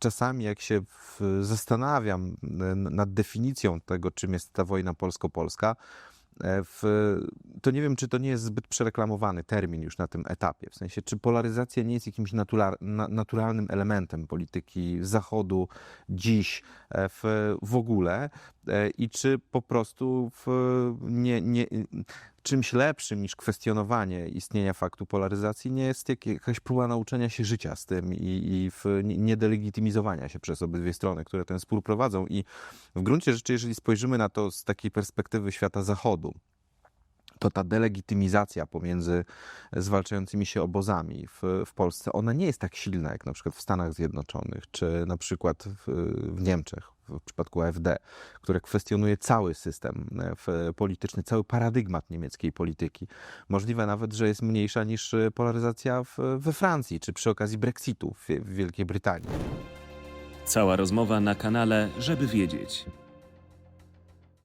czasami jak się zastanawiam nad definicją tego, czym jest ta wojna polsko-polska, e, w, to nie wiem, czy to nie jest zbyt przereklamowany termin już na tym etapie. W sensie, czy polaryzacja nie jest jakimś natular, na, naturalnym elementem polityki Zachodu dziś e, w, w ogóle i czy po prostu w, nie, nie, czymś lepszym niż kwestionowanie istnienia faktu polaryzacji nie jest jak- jakaś próba nauczenia się życia z tym i, i w, nie- niedelegitymizowania się przez obydwie strony, które ten spór prowadzą. I w gruncie rzeczy, jeżeli spojrzymy na to z takiej perspektywy świata zachodu, to ta delegitymizacja pomiędzy zwalczającymi się obozami w, w Polsce, ona nie jest tak silna jak na przykład w Stanach Zjednoczonych, czy na przykład w, w Niemczech, w przypadku AfD, które kwestionuje cały system e, polityczny, cały paradygmat niemieckiej polityki. Możliwe nawet, że jest mniejsza niż e, polaryzacja w, we Francji, czy przy okazji Brexitu w, w Wielkiej Brytanii. Cała rozmowa na kanale, żeby wiedzieć.